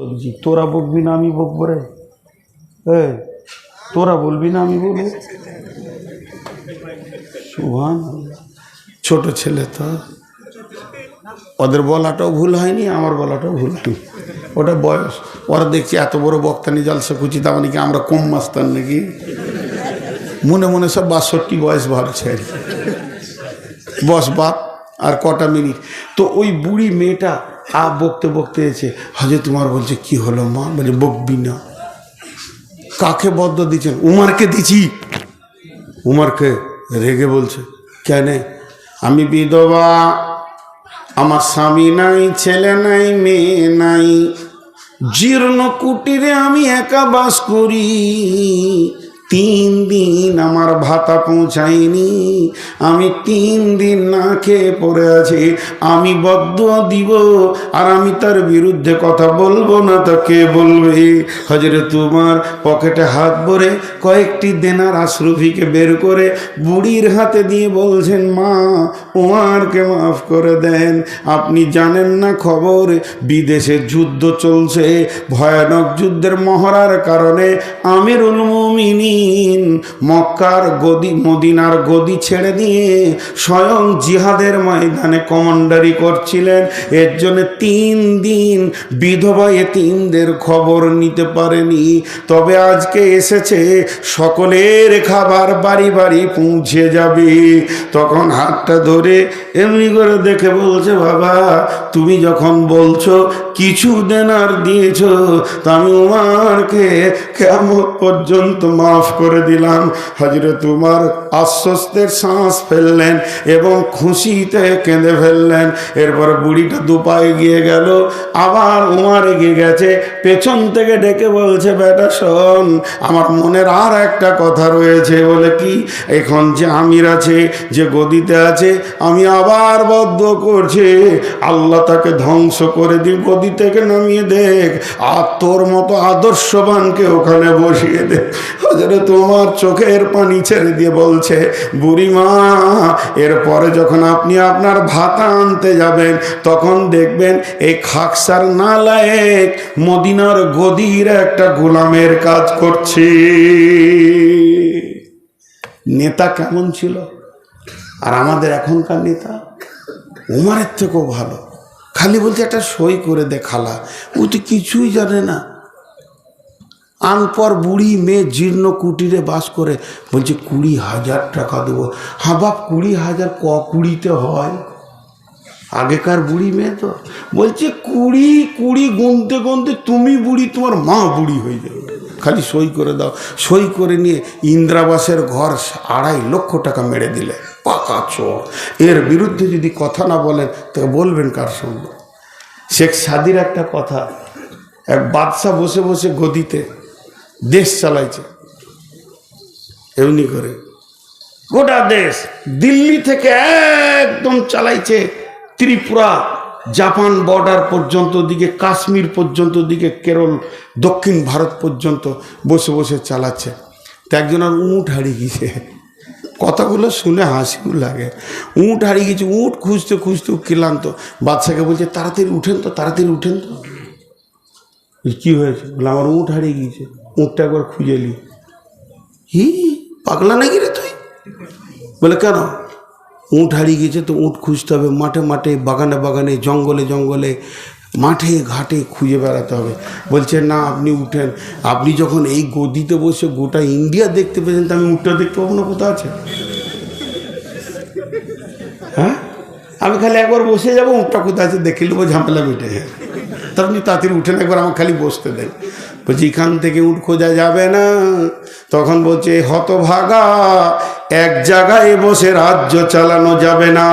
বলছি, তোরা বকবি না আমি বকবো রে? এ, তোরা বলবি না আমি বলব? সুহান, ছোট ছেলে তো। ওদের বলাটাও ভুল হয়নি, আমার বলাটাও ভুল হয়নি। ওটা বয়স, ওরা দেখছি এত বড় বক্তানি জলসা কুচি, তার মানে কি আমরা কম মাস্তান নাকি? মনে মনে সব বাষট্টি বয়স ভাবছে আর। বস বাপ, আর কটা মিনিট। তো ওই বুড়ি মেয়েটা আ বকতে বকতে এসে হজে তোমার বলছে, কি হলো মা? বলে, বকবি না। কাকে বদ্ধ দিচ্ছেন? উমারকে দিছি। উমারকে রেগে বলছে, কেন? আমি বিধবা, আমার স্বামী নাই, ছেলে নাই, মেয়ে নাই। জীর্ণ কুটিরে আমি একা বাস করি। তিন দিন আমার ভাতা পৌঁছায়নি। আমি তিন দিন না খেয়ে পড়ে আছি। আমি বদ্ধ দিব আর আমি তার বিরুদ্ধে কথা বলব না, তো কে বলবে? হজরে তোমার পকেটে হাত ভরে কয়েকটি দেনার আশ্রফিকে বের করে বুড়ির হাতে দিয়ে বলছেন, মা ওমারকে মাফ করে দেন। আপনি জানেন না খবর, বিদেশে যুদ্ধ চলছে। ভয়ানক যুদ্ধের মহড়ার কারণে আমিরুল মক্কার গদি, মদিনার গদি ছেড়ে দিয়ে স্বয়ং জিহাদের ময়দানে কমান্ডারি করছিলেন। এর জন্য তিন দিন বিধবা এতিমদের খবর নিতে পারেনি। তবে আজকে এসেছে, সকলের খাবার বাড়ি বাড়ি পৌঁছে যাবে। তখন হাতটা ধরে এমনি করে দেখে বলছে, বাবা, তুমি যখন বলছো, কিছু দেনার দিয়েছ, তা আমি উমারকে কেমন পর্যন্ত মাফ করে দিলাম। হাজরে তোমার আশ্বস্তের শ্বাস ফেললেন এবং খুশিতে কেঁদে ফেললেন। এরপর বুড়িটা দুপায়ে গিয়ে গেল, আবার উমার এগিয়ে গেছে, পেছন থেকে ডেকে বলছে, বেটা, শোন, আমার মনের আর একটা কথা রয়েছে। বলে, কি? এখন যে আমির আছে, যে গদিতে আছে, আমি আবার বদ্ধ করছে। আল্লাহ তাকে ধ্বংস করে দিয়ে গদি থেকে নামিয়ে দেখ, আর তোর মতো আদর্শবানকে ওখানে বসিয়ে দে। হাজারে তোমার চোখের পানি ছেড়ে দিয়ে বলছে, বুড়িমা, এরপরে যখন আপনি আপনার ভাতা আনতে যাবেন, তখন দেখবেন এই খাকসার নালায়েক মদিনার গদির একটা গোলামের কাজ করছে। নেতা কেমন ছিল? আর আমাদের এখনকার নেতা? উমারের থেকেও ভালো। খালি বলছে, একটা সই করে দে খালা। ও তো কিছুই জানে না। আনপর বুড়ি মেয়ে জীর্ণ কুটিরে বাস করে। বলছে, কুড়ি হাজার টাকা দেবো। হ্যাঁ বাপ, কুড়ি হাজার ক কুড়িতে হয়? আগেকার বুড়ি মেয়ে তো। বলছে, কুড়ি কুড়ি গুনতে গুনতে তুমি বুড়ি, তোমার মা বুড়ি হয়ে যাবে। খালি সই করে দাও। সই করে নিয়ে ইন্দ্রাবাসের ঘর আড়াই লক্ষ টাকা মেরে দিলে। পাকা চোর। এর বিরুদ্ধে যদি কথা না বলেন, তো বলবেন কার সঙ্গে? শেখ সাদির একটা কথা, এক বাদশাহ বসে বসে গদিতে দেশ চালাইছে। এমনি করে। গোটা দেশ দিল্লি থেকে একদম চালাইছে। ত্রিপুরা, জাপান বর্ডার পর্যন্ত দিকে, কাশ্মীর পর্যন্ত দিকে, কেরল, দক্ষিণ ভারত পর্যন্ত বসে বসে চালাচ্ছে। তো একজন আর উঁট হারিয়ে গিয়েছে কথাগুলো শুনে হাসিও লাগে। উঁট হারিয়ে গেছে, উঁট খুঁজতে খুঁজতে ক্লান্ত। বাদশাকে বলছে, তাড়াতাড়ি উঠেন তো, তাড়াতাড়ি উঠেন তো। কী হয়েছে? বলে, আমার উঁট হারিয়ে গিয়েছে, উঁটটা একবার খুঁজে নি হি, পাগলা নাকি রে তুই? বলে, কেন? উঁট হারিয়ে গিয়েছে তো উঁট খুঁজতে হবে, মাঠে মাঠে, বাগানে বাগানে, জঙ্গলে জঙ্গলে, মাঠে ঘাটে খুঁজে বেড়াতে হবে। বলছে, না, আপনি উঠেন। আপনি যখন এই গদিতে বসে গোটা ইন্ডিয়া দেখতে পেয়েছেন, তো আমি উঠটা দেখতে পাবো না কোথাও আছে? হ্যাঁ? আমি খালি একবার বসে যাব উঠটা কোথায় আছে দেখে নেব, ঝামেলা মিটে যাবে। আপনি তাড়াতাড়ি উঠেন একবার আমার খালি বসতে দেন। বলছি, এখান থেকে উঠ, খোঁজা যাবে না। তখন বলছে, হতভাগা, এক জায়গায় বসে রাজ্য চালানো যাবে না।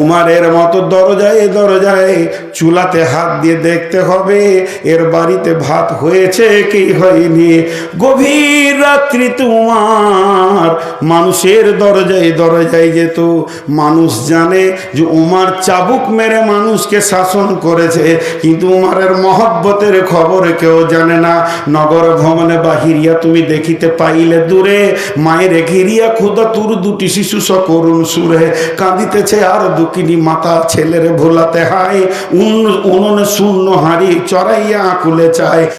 উমারের মতো দরজায় দরজায় চুলাতে হাত দিয়ে দেখতে হবে, এর বাড়িতে ভাত হয়েছে কি হয়নি। গভীর রাত্রিতে উমার মানুষের দরজায় দরজায় যেত। মানুষ জানে যে উমার চাবুক মেরে মানুষকে শাসন করেছে, কিন্তু উমারের মহব্বতের খবর কেউ জানে না। নগর ভ্রমণে বাহিরিয়া তুমি দেখিতে পাইলে দূরে, মায়ের ঘিরিয়া ক্ষুদা তুর দুটি শিশু সকরুণ সুরে, কাঁদিতেছে আর দুকিনি মাতা ছেলের ভোলাতে হায়। উন- উনুনে শূন্য হারি চড়াইয়া আকুলে চায়।